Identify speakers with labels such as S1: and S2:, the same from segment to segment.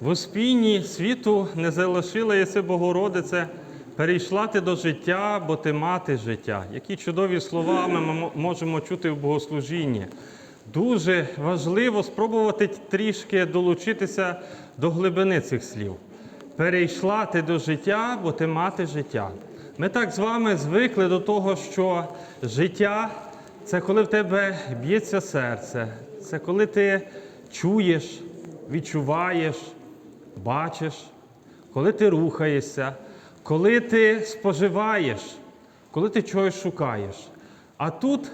S1: В успінні світу не залишила єси Богородице, перейшла ти до життя, бо ти мати життя. Які чудові слова ми можемо чути в богослужінні. Дуже важливо спробувати трішки долучитися до глибини цих слів. Перейшла ти до життя, бо ти мати життя. Ми так з вами звикли до того, що життя це коли в тебе б'ється серце, це коли ти чуєш, відчуваєш, бачиш, коли ти рухаєшся, коли ти споживаєш, коли ти чогось шукаєш. А тут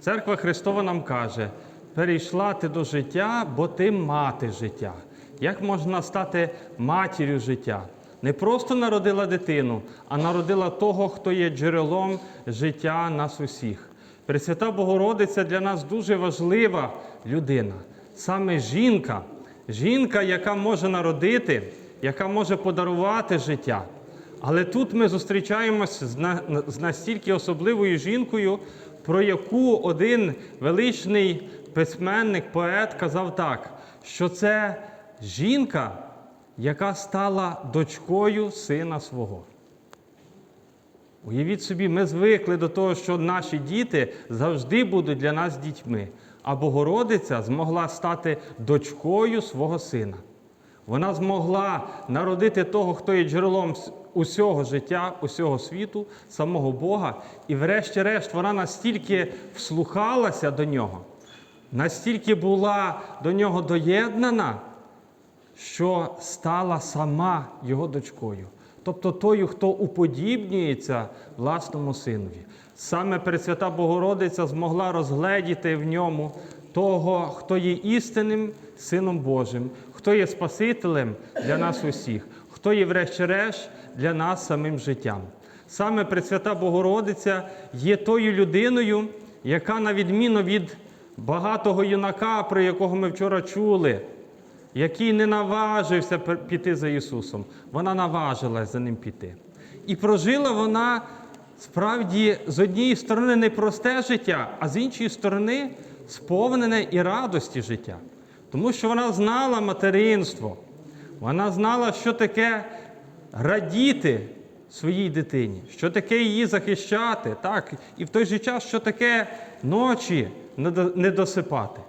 S1: Церква Христова нам каже: перейшла ти до життя, бо ти мати життя. Як можна стати матір'ю життя? Не просто народила дитину, а народила того, хто є джерелом життя нас усіх. Пресвята Богородиця для нас дуже важлива людина, саме жінка, жінка, яка може народити, яка може подарувати життя. Але тут ми зустрічаємося з настільки особливою жінкою, про яку один величний письменник, поет казав так, що це жінка, яка стала дочкою сина свого. Уявіть собі, ми звикли до того, що наші діти завжди будуть для нас дітьми. А Богородиця змогла стати дочкою свого сина. Вона змогла народити того, хто є джерелом усього життя, усього світу, самого Бога. І врешті-решт вона настільки вслухалася до нього, настільки була до нього доєднана, що стала сама його дочкою, тобто тою, хто уподібнюється власному синові. Саме Пресвята Богородиця змогла розгледіти в ньому того, хто є істинним Сином Божим, хто є Спасителем для нас усіх, хто є, врешті-решт, для нас самим життям. Саме Пресвята Богородиця є тою людиною, яка, на відміну від багатого юнака, про якого ми вчора чули, який не наважився піти за Ісусом. Вона наважилась за ним піти. І прожила вона справді з однієї сторони непросте життя, а з іншої сторони сповнене і радості життя. Тому що вона знала материнство, вона знала, що таке радіти своїй дитині, що таке її захищати, так, і в той же час, що таке ночі не досипати.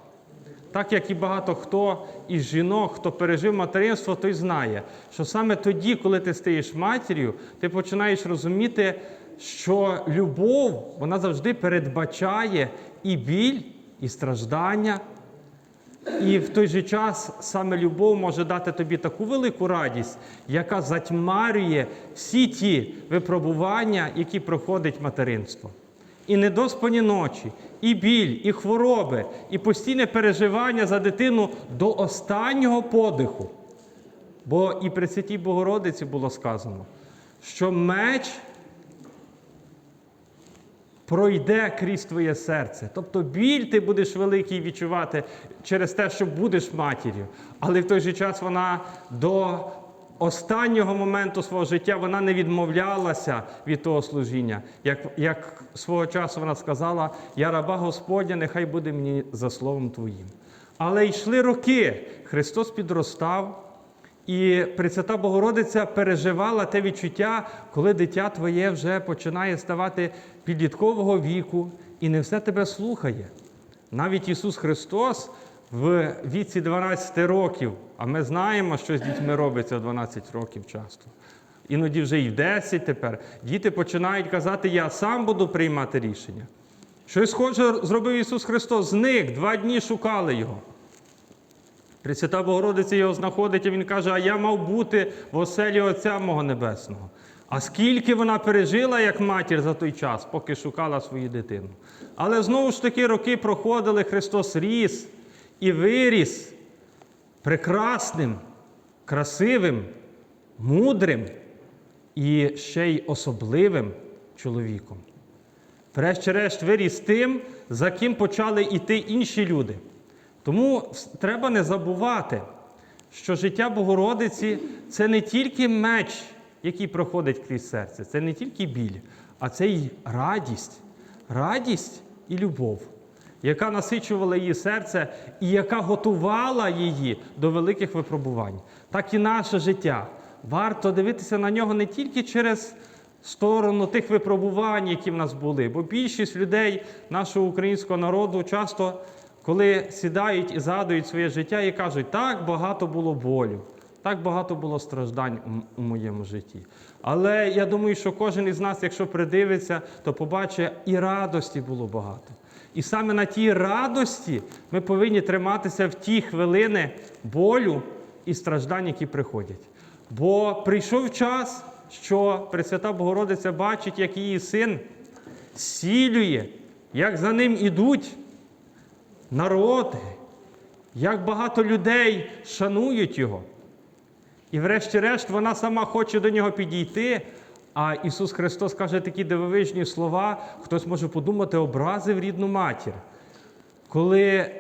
S1: Так як і багато хто із жінок, хто пережив материнство, той знає, що саме тоді, коли ти стаєш матір'ю, ти починаєш розуміти, що любов вона завжди передбачає і біль, і страждання. І в той же час саме любов може дати тобі таку велику радість, яка затьмарює всі ті випробування, які проходить материнство. І недоспані ночі, і біль, і хвороби, і постійне переживання за дитину до останнього подиху. Бо і при Святій Богородиці було сказано, що меч пройде крізь твоє серце. Тобто біль ти будеш великий відчувати через те, що будеш матір'ю. Але в той же час вона до останнього моменту свого життя вона не відмовлялася від того служіння. Як, як свого часу вона сказала, я раба Господня, нехай буде мені за словом Твоїм. Але йшли роки, Христос підростав. І Пресвята Богородиця переживала те відчуття, коли дитя твоє вже починає ставати підліткового віку і не все тебе слухає. Навіть Ісус Христос в віці 12 років, а ми знаємо, що з дітьми робиться в 12 років часто. Іноді вже і в 10 тепер. Діти починають казати, я сам буду приймати рішення. Щось схоже зробив Ісус Христос, зник, два дні шукали Його. Пресвята Богородиця його знаходить, і він каже, а я мав бути в оселі Отця мого Небесного. А скільки вона пережила як матір за той час, поки шукала свою дитину. Але знову ж таки роки проходили, Христос ріс і виріс прекрасним, красивим, мудрим і ще й особливим чоловіком. Врешті-решт виріс тим, за ким почали йти інші люди. Тому треба не забувати, що життя Богородиці це не тільки меч, який проходить крізь серце, це не тільки біль, а це й радість, радість і любов, яка насичувала її серце і яка готувала її до великих випробувань. Так і наше життя. Варто дивитися на нього не тільки через сторону тих випробувань, які в нас були, бо більшість людей нашого українського народу часто, коли сідають і згадують своє життя і кажуть, так багато було болю. Так багато було страждань у моєму житті. Але я думаю, що кожен із нас, якщо придивиться, то побачить, і радості було багато. І саме на тій радості ми повинні триматися в ті хвилини болю і страждань, які приходять. Бо прийшов час, що Пресвята Богородиця бачить, як її син сілює, як за ним ідуть народи, як багато людей шанують його. І врешті-решт вона сама хоче до нього підійти. А Ісус Христос каже такі дивовижні слова, хтось може подумати, образив рідну матір. Коли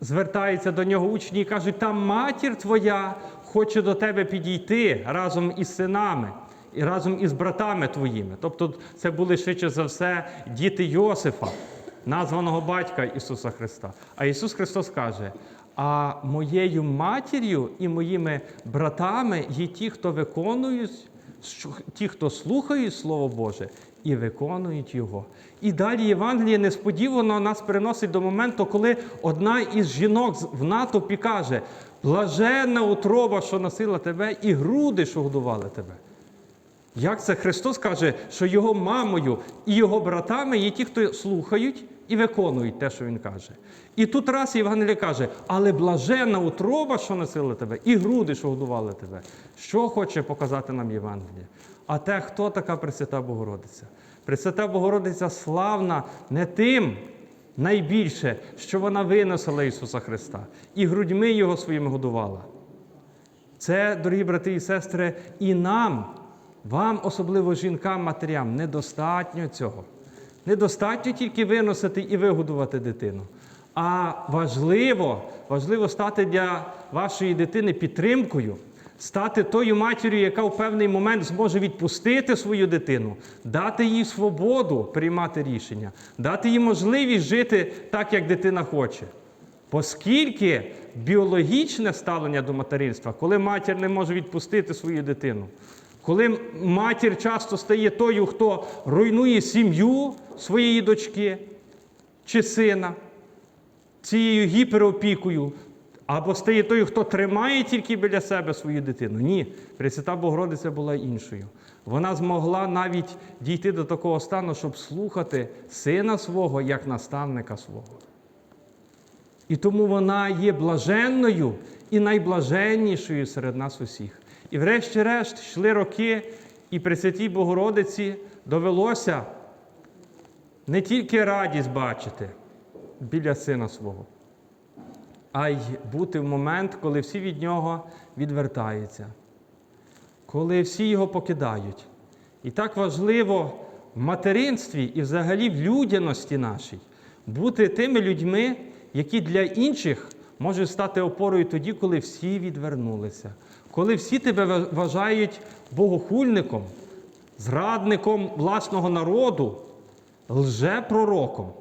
S1: звертаються до нього учні і кажуть, там матір твоя хоче до тебе підійти разом із синами і разом із братами твоїми. Тобто це були швидше за все діти Йосифа, названого батька Ісуса Христа. А Ісус Христос каже: а моєю матір'ю і моїми братами є ті, хто виконують, ті, хто слухають Слово Боже і виконують його. І далі Євангеліє несподівано нас переносить до моменту, коли одна із жінок в натовпі каже: блаженна утроба, що носила тебе, і груди, що годували тебе. Як це Христос каже, що його мамою і його братами є ті, хто слухають і виконують те, що він каже. І тут раз Євангеліє каже, але блаженна утроба, що носила тебе, і груди, що годували тебе. Що хоче показати нам Євангеліє? А те, хто така Пресвята Богородиця? Пресвята Богородиця славна не тим найбільше, що вона виносила Ісуса Христа, і грудьми Його своїми годувала. Це, дорогі брати і сестри, і нам, вам, особливо жінкам, матерям, недостатньо цього. Недостатньо тільки виносити і вигодувати дитину. А важливо, важливо стати для вашої дитини підтримкою, стати тою матір'ю, яка в певний момент зможе відпустити свою дитину, дати їй свободу приймати рішення, дати їй можливість жити так, як дитина хоче. Оскільки біологічне ставлення до материнства, коли матір не може відпустити свою дитину, коли матір часто стає тою, хто руйнує сім'ю своєї дочки чи сина цією гіперопікою, або стає тою, хто тримає тільки біля себе свою дитину. Ні, Пресвята Богородиця була іншою. Вона змогла навіть дійти до такого стану, щоб слухати сина свого як наставника свого. І тому вона є блаженною і найблаженнішою серед нас усіх. І врешті-решт йшли роки, і Пресвятій Богородиці довелося не тільки радість бачити біля сина свого, а й бути в момент, коли всі від нього відвертаються, коли всі його покидають. І так важливо в материнстві і взагалі в людяності нашій бути тими людьми, які для інших можуть стати опорою тоді, коли всі відвернулися, коли всі тебе вважають богохульником, зрадником власного народу, лжепророком.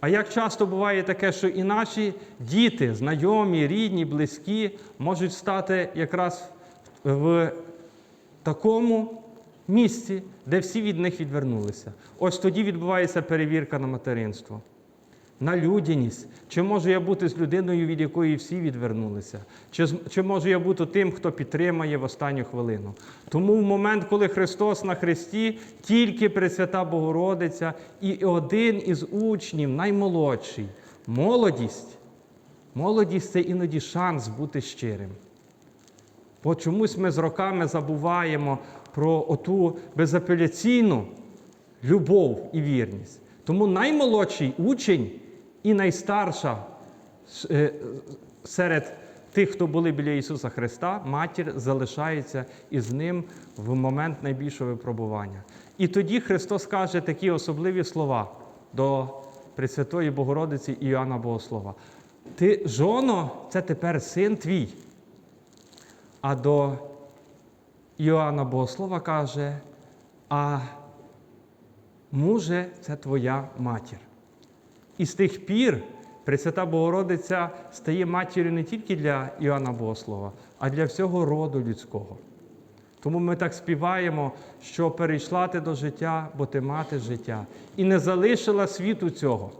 S1: А як часто буває таке, що і наші діти, знайомі, рідні, близькі, можуть стати якраз в такому місці, де всі від них відвернулися. Ось тоді відбувається перевірка на материнство, на людяність. Чи можу я бути з людиною, від якої всі відвернулися? Чи, чи можу я бути тим, хто підтримає в останню хвилину? Тому в момент, коли Христос на Христі, тільки Пресвята Богородиця і один із учнів, наймолодший, молодість. Молодість це іноді шанс бути щирим. Бо чомусь ми з роками забуваємо про оту безапеляційну любов і вірність. Тому наймолодший учень і найстарша е, серед тих, хто були біля Ісуса Христа, матір залишається із ним в момент найбільшого випробування. І тоді Христос каже такі особливі слова до Пресвятої Богородиці Іоанна Богослова. Ти, жоно, це тепер син твій. А до Іоанна Богослова каже, а муже це твоя матір. І з тих пір Пресвята Богородиця стає матір'ю не тільки для Іоанна Богослова, а для всього роду людського. Тому ми так співаємо, що перейшла ти до життя, бо ти мати життя, і не залишила світу цього.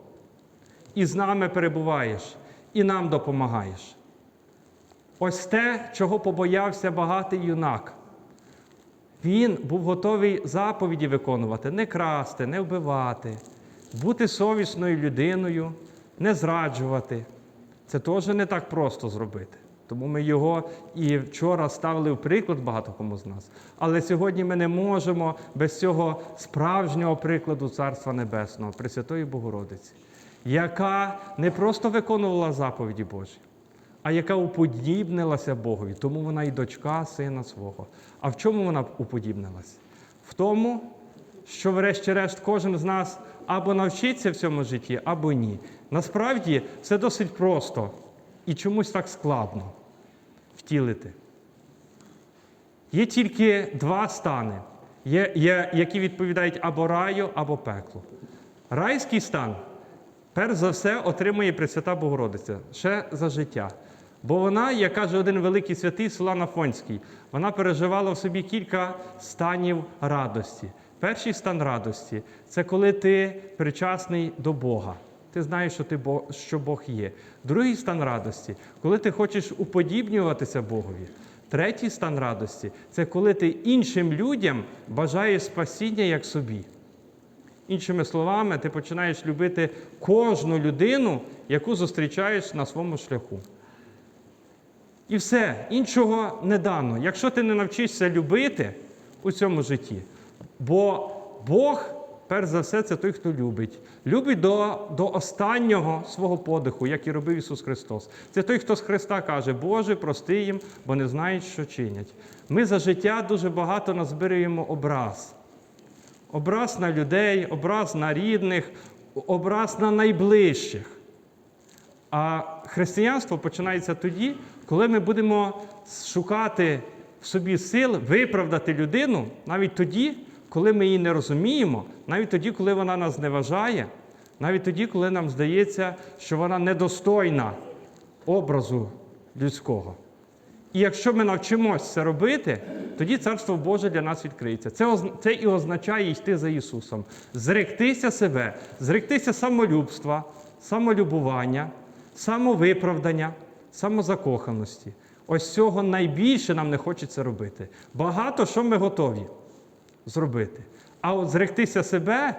S1: І з нами перебуваєш, і нам допомагаєш. Ось те, чого побоявся багатий юнак. Він був готовий заповіді виконувати, не красти, не вбивати, бути совісною людиною, не зраджувати. Це теж не так просто зробити. Тому ми його і вчора ставили в приклад багато кому з нас. Але сьогодні ми не можемо без цього справжнього прикладу Царства Небесного, Пресвятої Богородиці, яка не просто виконувала заповіді Божі, а яка уподібнилася Богові. Тому вона і дочка сина свого. А в чому вона уподібнилась? В тому, що, врешті-решт, кожен з нас або навчиться в цьому житті, або ні. Насправді це досить просто і чомусь так складно втілити. Є тільки два стани, є, є, які відповідають або раю, або пеклу. Райський стан, перш за все, отримує Пресвята Богородиця ще за життя. Бо вона, як каже один великий святий Солан Афонський, вона переживала в собі кілька станів радості. Перший стан радості це коли ти причасний до Бога. Ти знаєш, що, ти що Бог є. Другий стан радості, коли ти хочеш уподібнюватися Богові. Третій стан радості це коли ти іншим людям бажаєш спасіння як собі. Іншими словами, ти починаєш любити кожну людину, яку зустрічаєш на своєму шляху. І все, іншого не дано. Якщо ти не навчишся любити у цьому житті, бо Бог, перш за все, це той, хто любить. Любить до, до останнього свого подиху, як і робив Ісус Христос. Це той, хто з Христа каже, Боже, прости їм, бо не знають, що чинять. Ми за життя дуже багато назбирюємо образ. Образ на людей, образ на рідних, образ на найближчих. А християнство починається тоді, коли ми будемо шукати в собі сил виправдати людину навіть тоді, коли ми її не розуміємо, навіть тоді, коли вона нас не вважає, навіть тоді, коли нам здається, що вона недостойна образу людського. І якщо ми навчимося це робити, тоді Царство Боже для нас відкриється. Це, це і означає йти за Ісусом, зректися себе, зректися самолюбства, самолюбування, самовиправдання, самозакоханості. Ось цього найбільше нам не хочеться робити. Багато що ми готові зробити. А от зректися себе,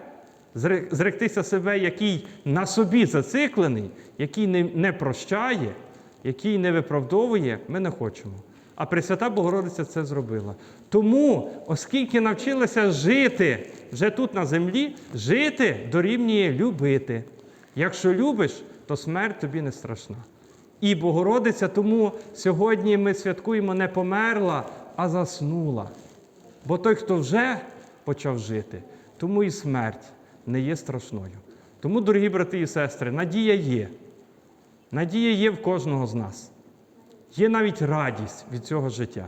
S1: зректися себе, який на собі зациклений, який не, прощає, який не виправдовує, ми не хочемо. А Пресвята Богородиця це зробила. Тому, оскільки навчилася жити вже тут на землі, жити дорівнює любити. Якщо любиш, то смерть тобі не страшна. І Богородиця, тому сьогодні ми святкуємо не померла, а заснула. Бо той, хто вже почав жити, тому і смерть не є страшною. Тому, дорогі брати і сестри, надія є. Надія є в кожного з нас. Є навіть радість від цього життя.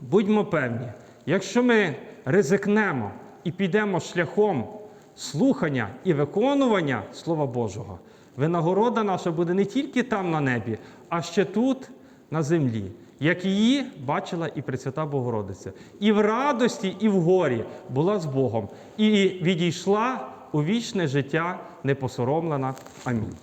S1: Будьмо певні, якщо ми ризикнемо і підемо шляхом слухання і виконування Слова Божого, винагорода наша буде не тільки там на небі, а ще тут, на землі, як її бачила і Пресвята Богородиця. І в радості, і в горі була з Богом, і відійшла у вічне життя непосоромлена. Амінь.